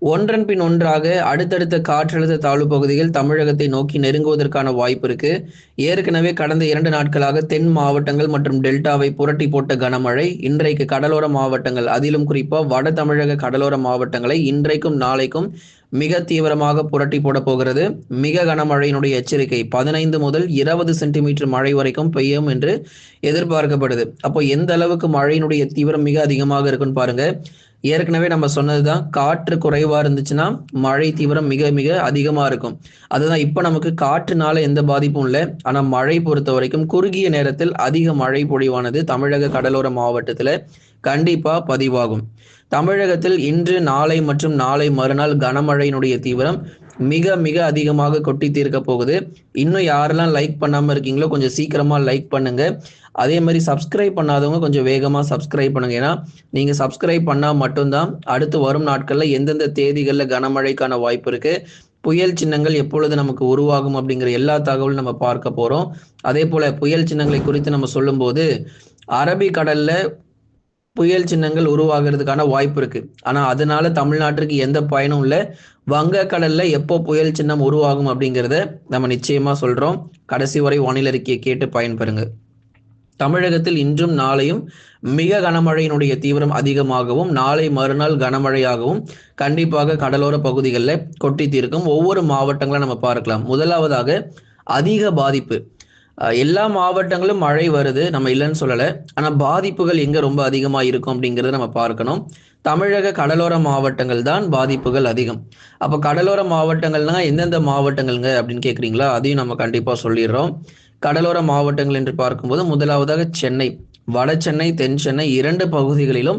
ஒன்றன் பின் ஒன்றாக அடுத்தடுத்த காற்றழுத்த தாழ்வு பகுதிகள் தமிழகத்தை நோக்கி நெருங்குவதற்கான வாய்ப்பு இருக்கு. ஏற்கனவே கடந்த இரண்டு நாட்களாக தென் மாவட்டங்கள் மற்றும் டெல்டாவை புரட்டி போட்ட கனமழை இன்றைக்கு கடலோர மாவட்டங்கள் அதிலும் குறிப்பா வட தமிழக கடலோர மாவட்டங்களை இன்றைக்கும் நாளைக்கும் மிக தீவிரமாக புரட்டி போட போகிறது. மிக கனமழையினுடைய எச்சரிக்கை பதினைந்து முதல் இருபது சென்டிமீட்டர் மழை வரைக்கும் பெய்யும் என்று எதிர்பார்க்கப்படுது. அப்போ எந்த அளவுக்கு மழையினுடைய தீவிரம் மிக அதிகமாக இருக்குன்னு பாருங்க. ஏற்கனவே நம்ம சொன்னதுதான் காற்று குறைவா இருந்துச்சுன்னா மழை தீவிரம் மிக மிக அதிகமா இருக்கும். அதுதான் இப்ப நமக்கு காற்றுனால எந்த பாதிப்பும் இல்லை. ஆனா மழை பொறுத்த வரைக்கும் குறுகிய நேரத்தில் அதிக மழை பொழிவானது தமிழக கடலோர மாவட்டத்துல கண்டிப்பா பதிவாகும். தமிழகத்தில் இன்று நாளை மற்றும் நாளை மறுநாள் கனமழையினுடைய தீவிரம் மிக மிக அதிகமாக கொட்டி தீர்க்க போகுது. இன்னும் யாரெல்லாம் லைக் பண்ணாம இருக்கீங்களோ கொஞ்சம் சீக்கிரமா லைக் பண்ணுங்க. அதே மாதிரி சப்ஸ்கிரைப் பண்ணாதவங்க கொஞ்சம் வேகமா சப்ஸ்கிரைப் பண்ணுங்க. ஏன்னா நீங்க சப்ஸ்கிரைப் பண்ணா மட்டும்தான் அடுத்து வரும் நாட்கள்ல எந்தெந்த தேதிகள்ல கனமழைக்கான வாய்ப்பு இருக்கு புயல் சின்னங்கள் எப்பொழுது நமக்கு உருவாகும் அப்படிங்கிற எல்லா தகவலும் நம்ம பார்க்க போறோம். அதே போல புயல் சின்னங்களை குறித்து நம்ம சொல்லும்போது அரபிக்கடல்ல புயல் சின்னங்கள் உருவாகிறதுக்கான வாய்ப்பு இருக்கு. ஆனா அதனால தமிழ்நாட்டிற்கு எந்த பயனும் இல்லை. வங்கக்கடல்ல எப்போ புயல் சின்னம் உருவாகும் அப்படிங்கிறத நம்ம நிச்சயமா சொல்றோம். கடைசி வரை வானிலை அறிக்கையை கேட்டு பயன்பெறுங்க. தமிழகத்தில் இன்றும் நாளையும் மிக கனமழையினுடைய தீவிரம் அதிகமாகவும் நாளை மறுநாள் கனமழையாகவும் கண்டிப்பாக கடலோர பகுதிகளில் கொட்டி தீர்க்கும் ஒவ்வொரு மாவட்டங்களும் நம்ம பார்க்கலாம். முதலாவதாக அதிக பாதிப்பு. எல்லா மாவட்டங்களும் மழை வருது. நம்ம இல்லைன்னு சொல்லலை. ஆனால் பாதிப்புகள் எங்கே ரொம்ப அதிகமாக இருக்கும் அப்படிங்கிறத நம்ம பார்க்கணும். தமிழக கடலோர மாவட்டங்கள் தான் பாதிப்புகள் அதிகம். அப்போ கடலோர மாவட்டங்கள்னா எந்தெந்த மாவட்டங்கள்ங்க அப்படின்னு கேட்குறீங்களா அதையும் நம்ம கண்டிப்பாக சொல்லிடுறோம். கடலோர மாவட்டங்கள் என்று பார்க்கும்போது முதலாவதாக சென்னை. வட சென்னை தென் சென்னை இரண்டு பகுதிகளிலும்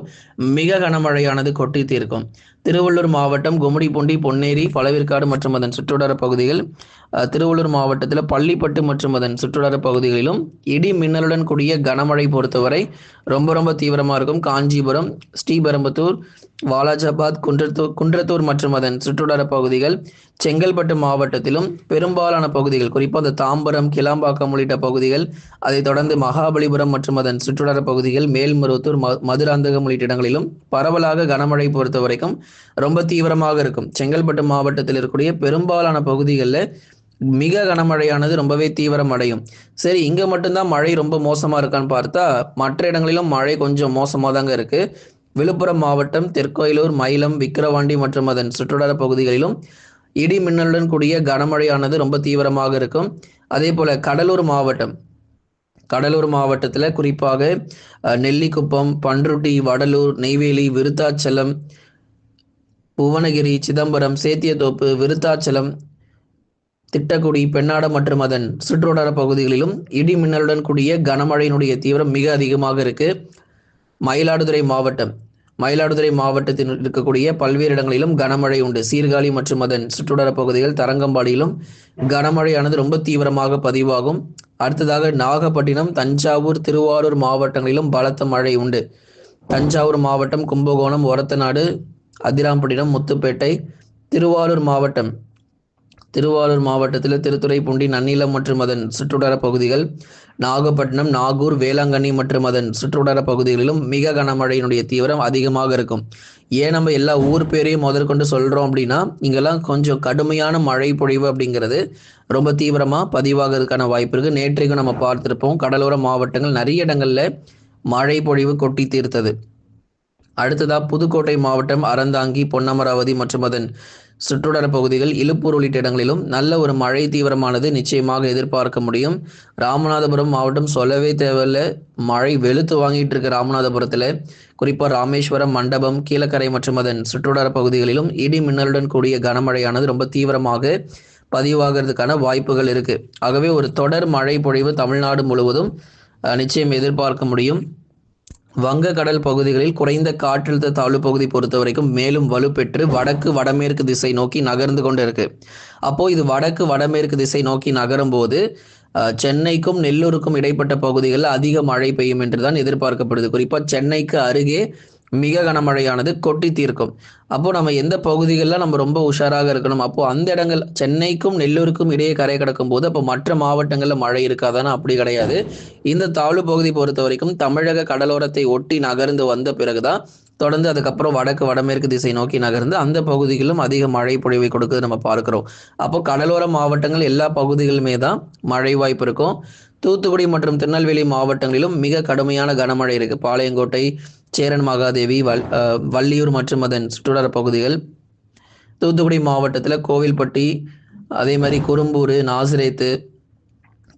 மிக கனமழையானது கொட்டி தீர்க்கும். திருவள்ளூர் மாவட்டம் கும்மிடிப்பூண்டி பொன்னேரி பழவிற்காடு மற்றும் அதன் சுற்றுவட்டார பகுதிகள் திருவள்ளூர் மாவட்டத்தில் பள்ளிப்பட்டு மற்றும் அதன் சுற்றுவட்டார பகுதிகளிலும் இடி மின்னலுடன் கூடிய கனமழை பொறுத்தவரை ரொம்ப ரொம்ப தீவிரமாக இருக்கும். காஞ்சிபுரம் ஸ்ரீபெரும்புத்தூர் வாலாஜாபாத் குன்றத்தூர் குன்றத்தூர் மற்றும் அதன் சுற்றுவட்டார பகுதிகள் செங்கல்பட்டு மாவட்டத்திலும் பெரும்பாலான பகுதிகள் குறிப்பாக அந்த தாம்பரம் கிளாம்பாக்கம் உள்ளிட்ட பகுதிகள் அதைத் தொடர்ந்து மகாபலிபுரம் மற்றும் அதன் சுற்றுவட்டார பகுதிகள் மேல்மருவத்தூர் ம மதுராந்தகம் உள்ளிட்ட இடங்களிலும் பரவலாக கனமழை பொறுத்த வரைக்கும் ரொம்ப தீவிரமாக இருக்கும். செங்கல்பட்டு மாவட்டத்தில் இருக்கக்கூடிய பெரும்பாலான பகுதிகளில் மிக கனமழையானது ரொம்பவே தீவிரம் அடையும் சரி இங்க மட்டும்தான் மழை ரொம்ப மோசமா இருக்கான்னு பார்த்தா மற்ற இடங்களிலும் மழை கொஞ்சம் மோசமாக தாங்க இருக்கு. விழுப்புரம் மாவட்டம் தெற்கோயிலூர் மயிலம் விக்கிரவாண்டி மற்றும் அதன் சுற்றுவட்டார பகுதிகளிலும் இடி மின்னலுடன் கூடிய கனமழையானது ரொம்ப தீவிரமாக இருக்கும். அதே போல கடலூர் மாவட்டம் கடலூர் மாவட்டத்தில் குறிப்பாக நெல்லிக்குப்பம் பன்ருட்டி வடலூர் நெய்வேலி விருத்தாச்சலம் புவனகிரி சிதம்பரம் சேத்தியத்தோப்பு விருத்தாச்சலம் திட்டக்குடி பெண்ணாடம் மற்றும் அதன் சுற்றுவட்டார பகுதிகளிலும் இடி மின்னலுடன் கூடிய கனமழையினுடைய தீவிரம் மிக அதிகமாக இருக்கு. மயிலாடுதுறை மாவட்டம் மயிலாடுதுறை மாவட்டத்தில் இருக்கக்கூடிய பல்வேறு இடங்களிலும் கனமழை உண்டு. சீர்காழி மற்றும் அதன் சுற்றுவட்டார பகுதிகள் தரங்கம்பாடியிலும் கனமழையானது ரொம்ப தீவிரமாக பதிவாகும். அடுத்ததாக நாகப்பட்டினம் தஞ்சாவூர் திருவாரூர் மாவட்டங்களிலும் பலத்த மழை உண்டு. தஞ்சாவூர் மாவட்டம் கும்பகோணம் ஒரத்தநாடு அதிராம்பட்டினம் முத்துப்பேட்டை திருவாரூர் மாவட்டம். திருவாரூர் மாவட்டத்தில் திருத்துறைப்பூண்டி நன்னிலம் மற்றும் அதன் சுற்றுவட்டார பகுதிகள் நாகப்பட்டினம் நாகூர் வேளாங்கண்ணி மற்றும் அதன் சுற்றுவட்டார பகுதிகளிலும் மிக கனமழையினுடைய தீவிரம் அதிகமாக இருக்கும். ஏன் நம்ம எல்லா ஊர் பேரையும் முதற்கொண்டு சொல்றோம் அப்படின்னா இங்கெல்லாம் கொஞ்சம் கடுமையான மழை பொழிவு அப்படிங்கிறது ரொம்ப தீவிரமா பதிவாகிறதுக்கான வாய்ப்பு இருக்கு. நேற்றைக்கும் நம்ம பார்த்திருப்போம் கடலோர மாவட்டங்கள் நிறைய இடங்கள்ல மழை பொழிவு கொட்டி தீர்த்தது. அடுத்ததா புதுக்கோட்டை மாவட்டம் அறந்தாங்கி பொன்னமராவதி மற்றும் அதன் சுற்றுடர பகுதிகள் இழுப்பூர் உள்ளிட்ட இடங்களிலும் நல்ல ஒரு மழை தீவிரமானது நிச்சயமாக எதிர்பார்க்க முடியும். ராமநாதபுரம் மாவட்டம் சொல்லவே தேவையில்ல. மழை வெளுத்து வாங்கிட்டு இருக்கு ராமநாதபுரத்தில் குறிப்பாக ராமேஸ்வரம் மண்டபம் கீழக்கரை மற்றும் அதன் சுற்றுடர பகுதிகளிலும் இடி மின்னலுடன் கூடிய கனமழையானது ரொம்ப தீவிரமாக பதிவாகிறதுக்கான வாய்ப்புகள் இருக்கு. ஆகவே ஒரு தொடர் மழை பொழிவு தமிழ்நாடு முழுவதும் நிச்சயம் எதிர்பார்க்க முடியும். வங்கக்கடல் பகுதிகளில் குறைந்த காற்றழுத்த தாழ்வு பகுதி பொறுத்த வரைக்கும் மேலும் வலுப்பெற்று வடக்கு வடமேற்கு திசை நோக்கி நகர்ந்து கொண்டு இருக்கு அப்போ இது வடக்கு வடமேற்கு திசை நோக்கி நகரும் போது சென்னைக்கும் நெல்லூருக்கும் இடைப்பட்ட பகுதிகளில் அதிக மழை பெய்யும் என்றுதான் எதிர்பார்க்கப்படுது. குறிப்பா சென்னைக்கு அருகே மிக கனமழையானது கொட்டி தீர்க்கும். அப்போ நம்ம எந்த பகுதிகளில் நம்ம ரொம்ப உஷாராக இருக்கணும்? அப்போ அந்த இடங்கள் சென்னைக்கும் நெல்லூருக்கும் இடையே கரை கிடக்கும் போது அப்போ மற்ற மாவட்டங்களில் மழை இருக்காதானா அப்படி கிடையாது. இந்த தாழ்வு பகுதி பொறுத்த வரைக்கும் தமிழக கடலோரத்தை ஒட்டி நகர்ந்து வந்த பிறகுதான் தொடர்ந்து அதுக்கப்புறம் வடக்கு வடமேற்கு திசை நோக்கி நகர்ந்து அந்த பகுதிகளிலும் அதிக மழை பொழிவை கொடுக்குது நம்ம பார்க்கிறோம். அப்போ கடலோர மாவட்டங்கள் எல்லா பகுதிகளுமே தான் மழை வாய்ப்பு இருக்கும். தூத்துக்குடி மற்றும் திருநெல்வேலி மாவட்டங்களிலும் மிக கடுமையான கனமழை இருக்கு. பாளையங்கோட்டை சேரன் மகாதேவி வல் வள்ளியூர் மற்றும் அதன் சுற்றுலா பகுதிகள். தூத்துக்குடி மாவட்டத்தில் கோவில்பட்டி அதே மாதிரி குறும்பூர் நாசிரேத்து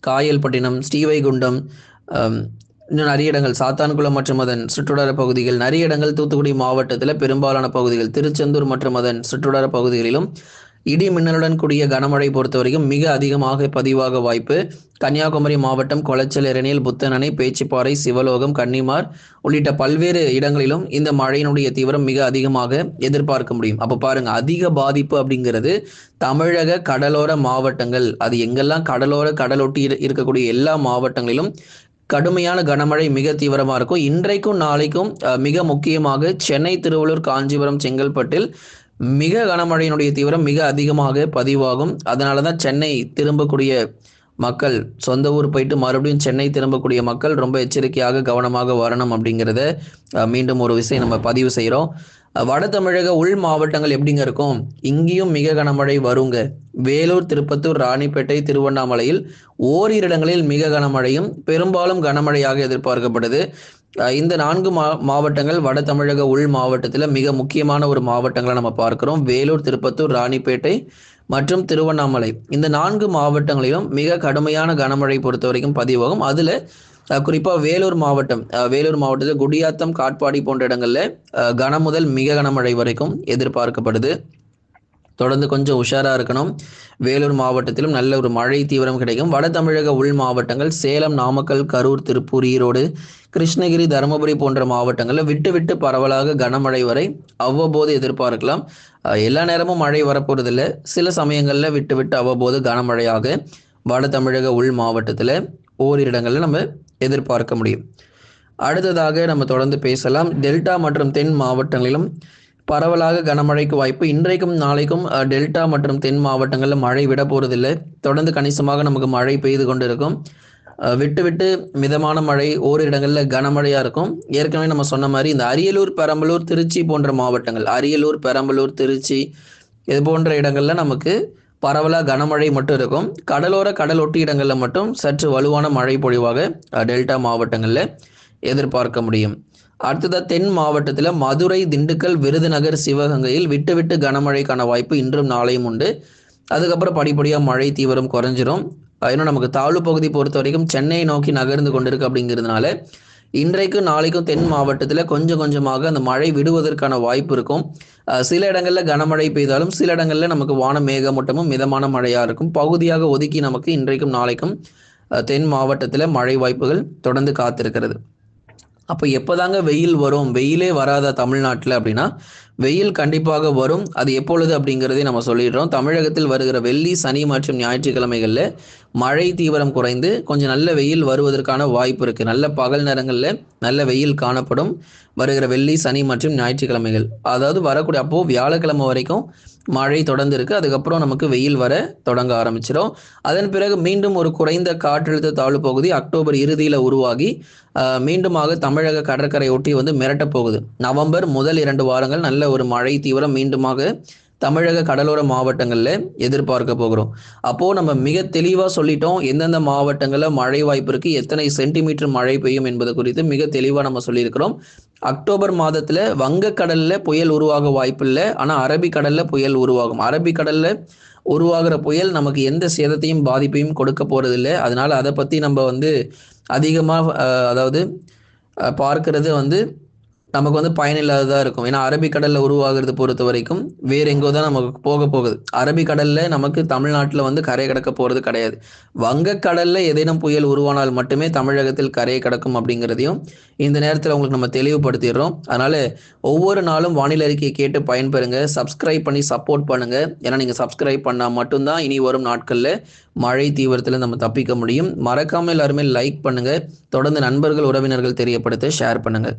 காயல்பட்டினம் ஸ்ரீவைகுண்டம் இன்னும் நிறைய இடங்கள் சாத்தான்குளம் மற்றும் அதன் சுற்றுலார பகுதிகள். நிறைய இடங்கள் தூத்துக்குடி மாவட்டத்தில் பெரும்பாலான பகுதிகள். திருச்செந்தூர் மற்றும் அதன் சுற்றுவட்டார பகுதிகளிலும் இடி மின்னலுடன் கூடிய கனமழை பொறுத்தவரைக்கும் மிக அதிகமாக பதிவாக வாய்ப்பு. கன்னியாகுமரி மாவட்டம் கொளச்சல் இரணியல் புத்தனணை பேச்சிப்பாறை சிவலோகம் கன்னிமார் உள்ளிட்ட பல்வேறு இடங்களிலும் இந்த மழையினுடைய தீவிரம் மிக அதிகமாக எதிர்பார்க்க முடியும். அப்போ பாருங்க அதிக பாதிப்பு அப்படிங்கிறது தமிழக கடலோர மாவட்டங்கள். அது எங்கெல்லாம் கடலோர கடலொட்டி இருக்கக்கூடிய எல்லா மாவட்டங்களிலும் கடுமையான கனமழை மிக தீவிரமா இருக்கும். இன்றைக்கும் நாளைக்கும் மிக முக்கியமாக சென்னை திருவள்ளூர் காஞ்சிபுரம் செங்கல்பட்டில் மிக கனமழையினுடைய தீவிரம் மிக அதிகமாக பதிவாகும். அதனால தான் சென்னை திரும்பக்கூடிய மக்கள் சொந்த ஊர் போயிட்டு மறுபடியும் சென்னை திரும்பக்கூடிய மக்கள் ரொம்ப எச்சரிக்கையாக கவனமாக வரணும் அப்படிங்கிறத மீண்டும் ஒரு விஷயம் நம்ம பதிவு செய்கிறோம் வட தமிழக உள் மாவட்டங்கள் எப்படிங்க இருக்கும்? இங்கேயும் மிக கனமழை வருங்க. வேலூர் திருப்பத்தூர் ராணிப்பேட்டை திருவண்ணாமலையில் ஓரிரு இடங்களில் மிக கனமழையும் பெரும்பாலும் கனமழையாக எதிர்பார்க்கப்படுது. இந்த நான்கு மா மாவட்டங்கள் வட தமிழக உள் மாவட்டத்தில் மிக முக்கியமான ஒரு மாவட்டங்களை நம்ம பார்க்கிறோம். வேலூர் திருப்பத்தூர் ராணிப்பேட்டை மற்றும் திருவண்ணாமலை. இந்த நான்கு மாவட்டங்களிலும் மிக கடுமையான கனமழை பொறுத்த வரைக்கும் பதிவாகும். அதில் குறிப்பாக வேலூர் மாவட்டம் வேலூர் மாவட்டத்தில் குடியாத்தம் காட்பாடி போன்ற இடங்களில் கனமுதல் மிக கனமழை வரைக்கும் எதிர்பார்க்கப்படுது. தொடர்ந்து கொஞ்சம் உஷாரா இருக்கணும். வேலூர் மாவட்டத்திலும் நல்ல ஒரு மழை தீவிரம் கிடைக்கும். வட தமிழக உள் மாவட்டங்கள் சேலம் நாமக்கல் கரூர் திருப்பூர் ஈரோடு கிருஷ்ணகிரி தருமபுரி போன்ற மாவட்டங்களில் விட்டு விட்டு பரவலாக கனமழை வரை அவ்வப்போது எதிர்பார்க்கலாம். எல்லா நேரமும் மழை வரப்போறதில்லை. சில சமயங்களில் விட்டு விட்டு அவ்வப்போது கனமழையாக வட தமிழக உள் மாவட்டத்தில் ஓரிரு இடங்களில் நம்ம எதிர்பார்க்க முடியும். அடுத்ததாக நம்ம தொடர்ந்து பேசலாம். டெல்டா மற்றும் தென் மாவட்டங்களிலும் பரவலாக கனமழைக்கு வாய்ப்பு. இன்றைக்கும் நாளைக்கும் டெல்டா மற்றும் தென் மாவட்டங்களில் மழை விட போறதில்லை. தொடர்ந்து கணிசமாக நமக்கு மழை பெய்து கொண்டு இருக்கும் விட்டு விட்டு மிதமான மழை ஓரிரு இடங்களில் கனமழையா இருக்கும். ஏற்கனவே நம்ம சொன்ன மாதிரி இந்த அரியலூர் பெரம்பலூர் திருச்சி போன்ற மாவட்டங்கள் அரியலூர் பெரம்பலூர் திருச்சி இது போன்ற இடங்கள்ல நமக்கு பரவலாக கனமழை மட்டும் இருக்கும். கடலோர கடல் ஒட்டி இடங்களில் மட்டும் சற்று வலுவான மழை பொழிவாக டெல்டா மாவட்டங்களில் எதிர்பார்க்க முடியும். அடுத்ததா தென் மாவட்டத்தில் மதுரை திண்டுக்கல் விருதுநகர் சிவகங்கையில் விட்டு விட்டு கனமழைக்கான வாய்ப்பு இன்றும் நாளையும் உண்டு. அதுக்கப்புறம் படிப்படியாக மழை தீவிரம் குறைஞ்சிரும். இன்னும் நமக்கு தாழ்வு பகுதி பொறுத்த வரைக்கும் சென்னையை நோக்கி நகர்ந்து கொண்டிருக்கு அப்படிங்கிறதுனால இன்றைக்கும் நாளைக்கும் தென் மாவட்டத்தில் கொஞ்சம் கொஞ்சமாக அந்த மழை விடுவதற்கான வாய்ப்பு இருக்கும். சில இடங்களில் கனமழை பெய்தாலும் சில இடங்களில் நமக்கு வான மேகமூட்டமும் மிதமான மழையாக இருக்கும். பகுதியாக ஒதுக்கி நமக்கு இன்றைக்கும் நாளைக்கும் தென் மாவட்டத்தில் மழை வாய்ப்புகள் தொடர்ந்து காத்திருக்கிறது. அப்போ எப்போதாங்க வெயில் வரும்? வெயிலே வராத தமிழ்நாட்டில் அப்படின்னா வெயில் கண்டிப்பாக வரும். அது எப்பொழுது அப்படிங்கிறதே நம்ம சொல்லிடுறோம். தமிழகத்தில் வருகிற வெள்ளி சனி மற்றும் ஞாயிற்றுக்கிழமைகளில் மழை தீவிரம் குறைந்து கொஞ்சம் நல்ல வெயில் வருவதற்கான வாய்ப்பு இருக்கு. நல்ல பகல் நேரங்களில் நல்ல வெயில் காணப்படும். வருகிற வெள்ளி சனி மற்றும் ஞாயிற்றுக்கிழமைகள். அதாவது வரக்கூடிய அப்போ வியாழக்கிழமை வரைக்கும் மழை தொடர்ந்து இருக்கு அதுக்கப்புறம் நமக்கு வெயில் வர தொடங்க ஆரம்பிச்சிடும் அதன் பிறகு மீண்டும் ஒரு குறைந்த காற்றழுத்த தாழ்வு பகுதி அக்டோபர் இறுதியில் உருவாகி மீண்டுமாக தமிழக கடற்கரை ஒட்டி வந்து மிரட்டப் போகுது. நவம்பர் முதல் இரண்டு வாரங்கள் நல்ல ஒரு மழை தீவிரம் மீண்டுமாக தமிழக கடலோர மாவட்டங்களில் எதிர்பார்க்க போகிறோம். அப்போ நம்ம மிக தெளிவாக சொல்லிட்டோம் எந்தெந்த மாவட்டங்களில் மழை வாய்ப்பு இருக்கு எத்தனை சென்டிமீட்டர் மழை பெய்யும் என்பது குறித்து மிக தெளிவாக நம்ம சொல்லியிருக்கிறோம். அக்டோபர் மாதத்துல வங்கக்கடல்ல புயல் உருவாக வாய்ப்பு இல்லை ஆனா அரபிக்கடல்ல புயல் உருவாகும். அரபிக்கடல்ல உருவாகிற புயல் நமக்கு எந்த சேதத்தையும் பாதிப்பையும் கொடுக்க போறதில்லை. அதனால அதை பத்தி நம்ம வந்து அதிகமாக அதாவது பார்க்கறது பார்க்கிறது வந்து நமக்கு வந்து பயனில்லாததாக இருக்கும். ஏன்னா அரபிக்கடலில் உருவாகிறது பொறுத்த வரைக்கும் வேற எங்கோ தான் நமக்கு போக போகுது. அரபிக்கடலில் நமக்கு தமிழ்நாட்டில் வந்து கரை கடக்க போகிறது கிடையாது. வங்கக்கடலில் ஏதேனும் புயல் உருவானால் மட்டுமே தமிழகத்தில் கரையை கடக்கும் அப்படிங்கிறதையும் இந்த நேரத்தில் உங்களுக்கு நம்ம தெளிவுபடுத்திடுறோம். அதனால் ஒவ்வொரு நாளும் வானிலை அறிக்கையை கேட்டு பயன்பெறுங்க. சப்ஸ்கிரைப் பண்ணி சப்போர்ட் பண்ணுங்க. ஏன்னா நீங்கள் சப்ஸ்கிரைப் பண்ணால் மட்டும்தான் இனி வரும் நாட்களில் மழை தீவிரத்தில் நம்ம தப்பிக்க முடியும். மறக்காமல் எல்லாருமே லைக் பண்ணுங்கள் தொடர்ந்து நண்பர்கள் உறவினர்கள் தெரியப்படுத்த ஷேர் பண்ணுங்கள்